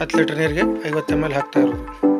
ಹತ್ತು ಲೀಟ್ರ್ ನೀರಿಗೆ ಐವತ್ತು ಎಂ ಎಲ್ ಹಾಕ್ತಾ ಇರೋದು.